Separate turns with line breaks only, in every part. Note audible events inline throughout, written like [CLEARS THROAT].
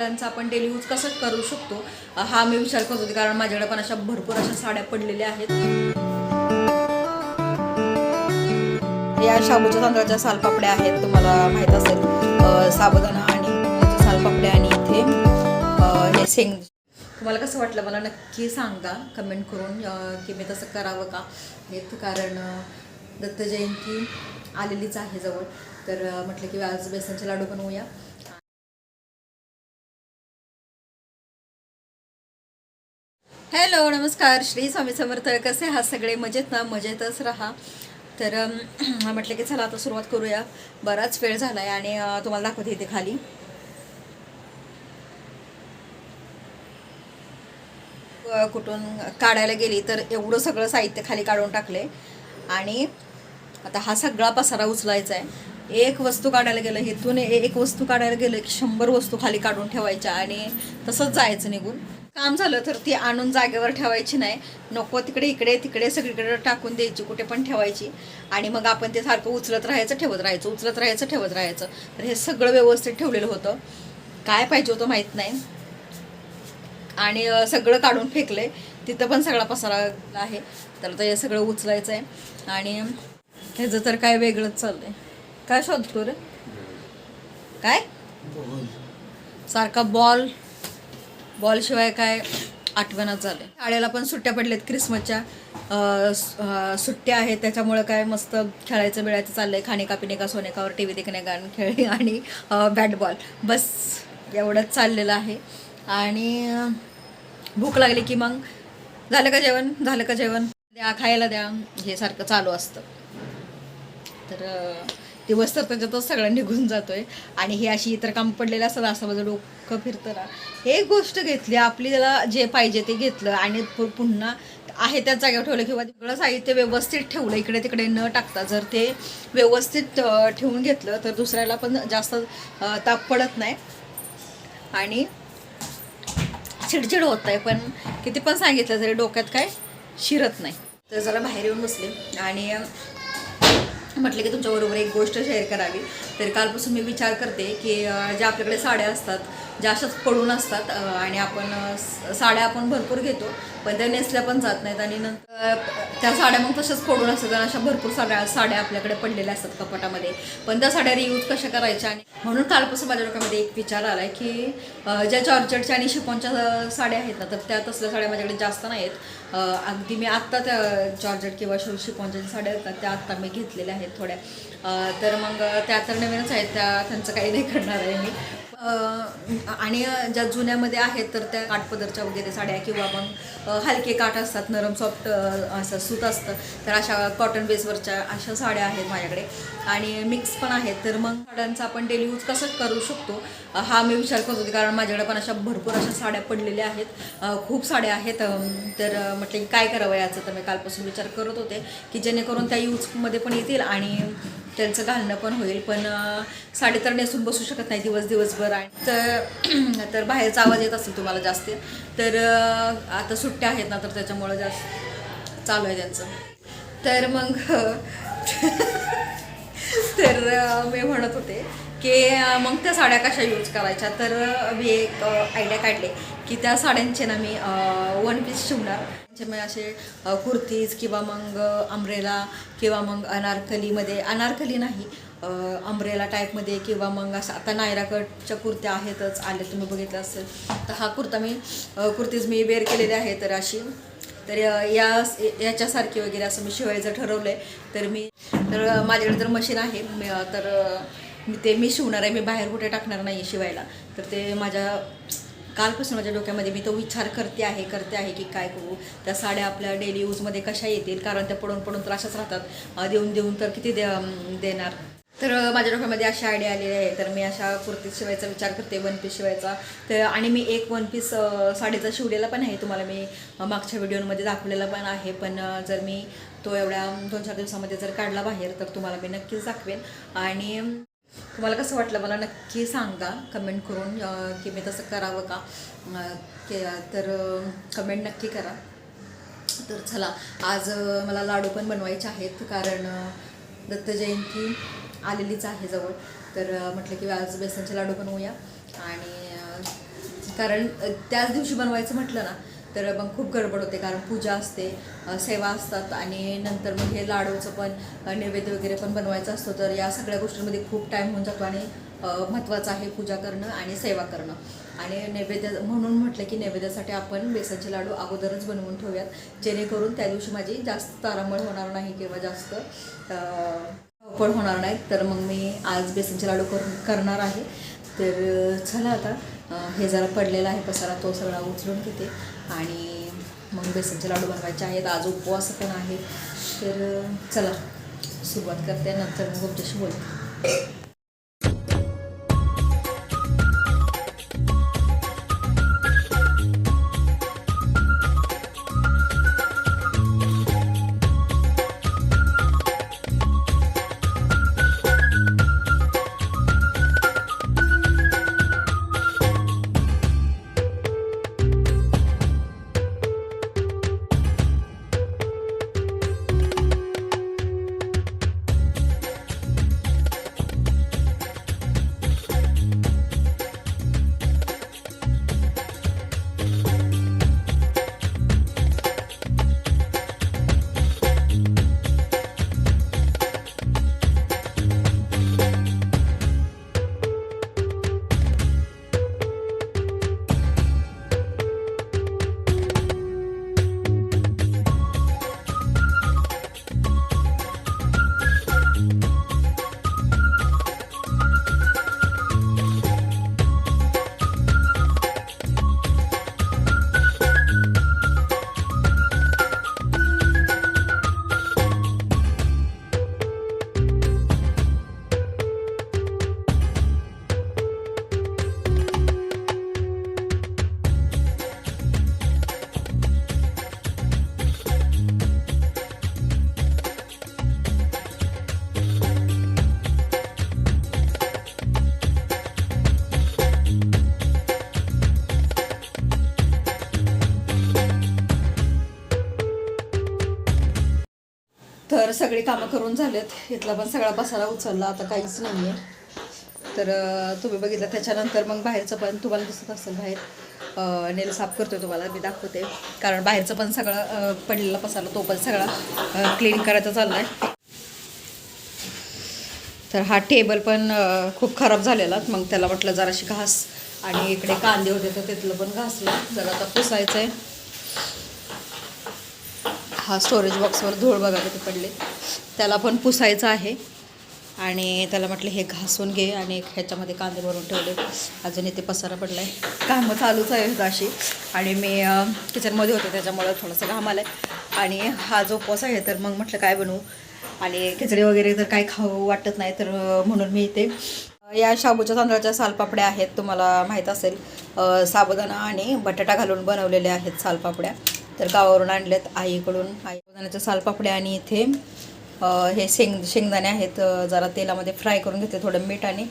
त्यांचा आपण daily use कसं करू शकतो हा मी विचार करत होते. कारण माझ्याकडे पण अशा भरपूर अशा साड्या पडलेल्या आहेत. या शाबूच्या तांदळाच्या सालपापड्या आहेत तुम्हाला माहीत असेल. साबुदाणा आणि याच्या सालपापड्या आणि इथे हे शेंग. तुम्हाला कसं वाटलं मला नक्की सांगा कमेंट करून की मी तसं करावं का? हे कारण दत्त जयंती आलेलीच आहे जवळ. तर म्हटलं की आज बेसनचे लाडू बनवूया. हॅलो नमस्कार. श्री स्वामी समर्थ. कसे हा सगळे? मजेत ना? मजेतच राहा. तर [CLEARS THROAT] म्हटलं की चला आता सुरुवात करूया. बराच वेळ झाला आहे आणि तुम्हाला दाखवते इथे खाली. कुठून काढायला गेली तर एवढं सगळं साहित्य खाली काढून टाकले. आणि आता हा सगळा पसारा उचलायचा आहे एक वस्तू काढायला गेलं इथून एक वस्तू काढायला गेलं की शंभर वस्तू खाली काढून ठेवायच्या आणि तसंच जायचं निघून. काम झालं तर ती आणून जागेवर ठेवायची नाही. नको तिकडे इकडे तिकडे सगळीकडे टाकून द्यायची कुठे पण ठेवायची. आणि मग आपण ते सारखं उचलत राहायचं ठेवत राहायचं उचलत राहायचं ठेवत राहायचं. तर हे सगळं व्यवस्थित ठेवलेलं होतं. काय पाहिजे होतं माहीत नाही. आणि सगळं काढून फेकले तिथं पण सगळा पसारा आहे. तर आता हे सगळं उचलायचं आहे आणि ह्याचं तर काय वेगळंच चाललंय. काय शोधतो रे? काय? सारखा बॉल. बॉलशिवाय काय आठवणच झाले. शाळेला पण सुट्ट्या पडल्यात क्रिसमसच्या. सुट्ट्या आहेत त्याच्यामुळं काय मस्त खेळायचं बिळायचं चाललंय. खाणे का पिणे का सोने कावर टी व्ही देखणे गाणं खेळ आणि बॅट बॉल बस एवढंच चाललेलं आहे. आणि भूक लागली की मग झालं का जेवण? झालं का जेवण? द्या खायला द्या. हे सारखं चालू असतं. तर दिवस तर त्याच्यातच सगळं निघून जातोय. आणि हे अशी इतर काम पडलेलं असतं असं माझं डोकं फिरतं ना. एक गोष्ट घेतली आपली त्याला जे पाहिजे ते घेतलं. आणि पु- पुन्हा आहे त्याच जागेवर ठेवलं किंवा सगळं साहित्य व्यवस्थित ठेवलं इकडे तिकडे न टाकता जर ते व्यवस्थित ठेवून घेतलं तर दुसऱ्याला पण जास्त ताप पडत नाही. आणि चिडचिड होत आहे पण किती पण सांगितलं तरी डोक्यात काय शिरत नाही. तर जरा बाहेर येऊन बसले. आणि म्हटलं की तुमच्याबरोबर एक गोष्ट शेअर करावी. तर कालपासून मी विचार करते की ज्या आपल्याकडे साड्या असतात ज्या अशाच पडून असतात आणि आपण साड्या आपण भरपूर घेतो पण त्या नेसल्या पण जात नाहीत आणि नंतर त्या साड्या मग तशाच पडून असतात आणि अशा भरपूर साड्या साड्या आपल्याकडे पडलेल्या असतात कपाटामध्ये. पण त्या साड्या रियूज कशा करायच्या आणि म्हणून कालपासून माझ्या डोक्यामध्ये एक विचार आला आहे की ज्या जॉर्जेटच्या आणि शिफॉनच्या साड्या आहेत ना तर त्या तसल्या साड्या माझ्याकडे जास्त नाहीत आहेत अगदी मी आत्ता त्या जॉर्जेट किंवा शिव शिफॉनच्या ज्या साड्या आहेत त्या आत्ता मी घेतलेल्या आहेत थोड्या. तर मग त्या तर नवीनच आहेत त्या त्यांचं काही नाही करणार आहे मी. आणि ज्या जुन्यामध्ये आहेत तर त्या काठपदरच्या वगैरे साड्या किंवा मग हलके काठ असतात नरम सॉफ्ट असं सूत असतं तर अशा कॉटन बेसवरच्या अशा साड्या आहेत माझ्याकडे. आणि मिक्स पण आहेत तर मग साड्यांचा आपण डेली यूज कसं करू शकतो हा मी विचार करत होते कारण माझ्याकडे पण अशा भरपूर अशा साड्या पडलेल्या आहेत. खूप साड्या आहेत तर म्हटलं की काय करावं याचं तर मी कालपासून विचार करत होते की जेणेकरून त्या यूजमध्ये पण येतील आणि त्यांचं घालणं पण होईल पण अं, साडी तर नेसून बसू शकत नाही दिवस दिवसभर. आणि तर [CLEARS THROAT] तर बाहेरचा आवाज येत असेल तुम्हाला जास्त तर आता सुट्ट्या आहेत ना तर त्याच्यामुळं जास्त चालू आहे त्यांचं. तर मग [LAUGHS] तर मी म्हणत होते की मग त्या साड्या कशा यूज करायच्या? तर मी एक आयडिया काढले की त्या साड्यांचे ना मी वन पीस शिवणार. त्याच्यामुळे असे कुर्तीज किंवा मग अम्ब्रेला किंवा मग अनारकलीमध्ये अनारकली नाही अम्ब्रेला टाईपमध्ये किंवा मग असं आता नायरा कटच्या कुर्त्या आहेतच आले तुम्ही बघितलं असेल. तर हा कुर्ता मी कुर्तीज मी वेअर केलेले आहे तर अशी. तर या याच्यासारखी वगैरे असं मी शिवायचं ठरवलं आहे तर मी तर माझ्याकडे तर मशीन आहे. तर ते मी शिवणार आहे मी बाहेर कुठे टाकणार नाही शिवायला. तर ते माझ्या कालपासून माझ्या डोक्यामध्ये मी तो विचार करते आहे करते आहे की काय करू. त्या साड्या आपल्या डेली यूजमध्ये कशा येतील? कारण त्या पडून पडून तर अशाच राहतात. देऊन देऊन तर किती दे देणार? तर माझ्या डोक्यामध्ये अशा आयडिया आलेली आहे. तर मी अशा कुर्तीत शिवायचा विचार करते वन पीस शिवायचा. तर आणि मी एक वन पीस साडीचा शिवलेला पण आहे. तुम्हाला मी मागच्या व्हिडिओमध्ये दाखवलेला पण आहे. पण जर मी तो एवढ्या दोन चार दिवसामध्ये जर काढला बाहेर तर तुम्हाला मी नक्कीच दाखवेन. आणि तुम्हाला कसं वाटलं मला नक्की सांगा. कमेंट करून की मी तसं करावं का? के- तर कमेंट नक्की करा. तर चला आज मला लाडू पण बनवायचे आहेत. कारण दत्त जयंती आलेलीच आहे जवळ. तर म्हटलं की आज बेसनचे लाडू बनवूया. आणि कारण त्याच दिवशी बनवायचं म्हटलं ना तर मग खूप गडबड होते कारण पूजा असते सेवा असतात आणि नंतर मग हे लाडूचं पण नैवेद्य वगैरे पण बनवायचं असतो. तर या सगळ्या गोष्टींमध्ये खूप टाईम होऊन जातो आणि महत्त्वाचं आहे पूजा करणं आणि सेवा करणं. आणि नैवेद्य म्हणून म्हटलं की नैवेद्यासाठी आपण बेसनचे लाडू अगोदरच बनवून ठेवूयात. जेणेकरून त्या दिवशी माझी जास्त तारांबळ होणार नाही किंवा जास्त पण होणार नाही तर मग मी आज बेसनचे लाडू करून करणार आहे. तर चला आता हे जरा पडलेला आहे पसारा तो सगळा उचलून घेते. आणि मग बेसनचे लाडू बनवायचे आहेत. आज उपवास पण आहे. तर चला सुरुवात करते. नंतर मग तुमच्याशी बोलते. तर सगळी कामं करून झालेत. इथला पण सगळा पसारा उचलला. आता काहीच नाही आहे तर तुम्ही बघितलं त्याच्यानंतर मग बाहेरचं पण तुम्हाला दिसत असेल बाहेर. नेल साफ करतो तुम्हाला मी दाखवते. कारण बाहेरचं पण सगळं पडलेला पसारा तो पण सगळा क्लीन करायचा चाललाय. तर हा टेबल पण खूप खराब झालेला. मग त्याला म्हटलं जराशी घास. आणि इकडे कांदे होते तर तिथलं पण घासलं. जरा आता पुसायचं आहे हा स्टोरेज बॉक्सवर धूळ बघा तिथे पडले. त्याला पण पुसायचं आहे. आणि त्याला म्हटलं हे घासून घे आणि एक ह्याच्यामध्ये कांदे भरून ठेवले. अजून इथे पसारा पडला आहे कामं चालूच आहे अशी. आणि मी किचनमध्ये होते त्याच्यामुळं थोडंसं घाम आलं आहे आणि हा जो उपवास आहे तर मग म्हटलं काय बनवू? आणि खिचडी वगैरे तर काही खाऊ वाटत नाही तर म्हणून मी इथे या शाबूच्या तांदळाच्या सालपापड्या आहेत तुम्हाला माहीत असेल. साबुदाणा आणि बटाटा घालून बनवलेल्या आहेत सालपापड्या. तर गावावरून आणल्यात आईकडून. आई साबुदाण्याच्या सालपापड्या आणि इथे हे शेंग शेंगदाणे आहेत. जरा तेलामध्ये फ्राय करून घेतले थोडं मीठ आणि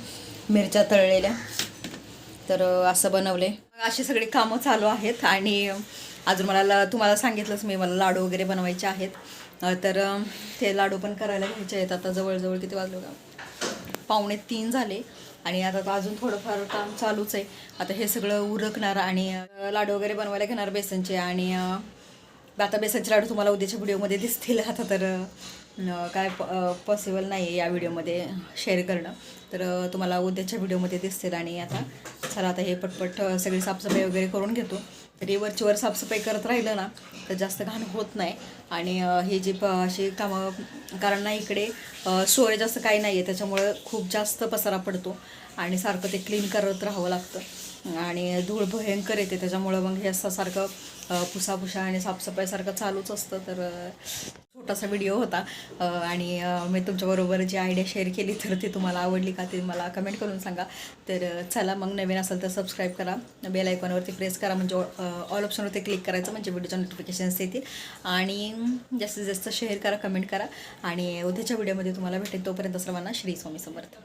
मिरच्या तळलेल्या. तर असं बनवले. अशी सगळी कामं चालू आहेत आणि अजून मला तुम्हाला सांगितलंच मी मला लाडू वगैरे बनवायचे आहेत. तर ते लाडू पण करायला घ्यायचे आहेत. आता जवळजवळ किती वाजलो का? पावणे तीन झाले आणि आता तर अजून थोडंफार काम चालूच आहे. आता हे सगळं उरकणार आणि लाडू वगैरे बनवायला घेणार बेसनचे आणि आता बेसनचे लाडू तुम्हाला उद्याच्या व्हिडिओमध्ये दिसतील. आता तर काय काय पॉसिबल नाही आहे या व्हिडिओमध्ये शेअर करणं. तर तुम्हाला उद्याच्या व्हिडिओमध्ये दिसतील आणि आता चला आता हे पटपट सगळी साफसफाई वगैरे करून घेतो. तरी वरची वर साफसफाई करत राहिलं ना तर जास्त घाण होत नाही. आणि हे जी प अशी कामं कारण ना इकडे स्टोरेज असं काही नाही आहे त्याच्यामुळं खूप जास्त पसारा पडतो. आणि सारखं ते क्लीन करत राहावं लागतं. आणि धूळ भयंकर येते त्याच्यामुळं मग हे असं सारखं पुसापुसा आणि साफसफाईसारखं चालूच असतं. तर छोटासा व्हिडिओ होता. आणि मी तुमच्याबरोबर जी आयडिया शेअर केली तर ती तुम्हाला आवडली का ते मला कमेंट करून सांगा. तर चला मग नवीन असेल तर सबस्क्राईब करा. बेल आयकॉनवरती प्रेस करा म्हणजे ऑल ऑप्शनवरती क्लिक करायचं म्हणजे व्हिडिओच्या नोटिफिकेशन्स येतील. आणि जास्तीत जास्त शेअर करा कमेंट करा. आणि उद्याच्या व्हिडिओमध्ये तुम्हाला भेटेल. तोपर्यंत सर्वांना श्री स्वामी समर्थ.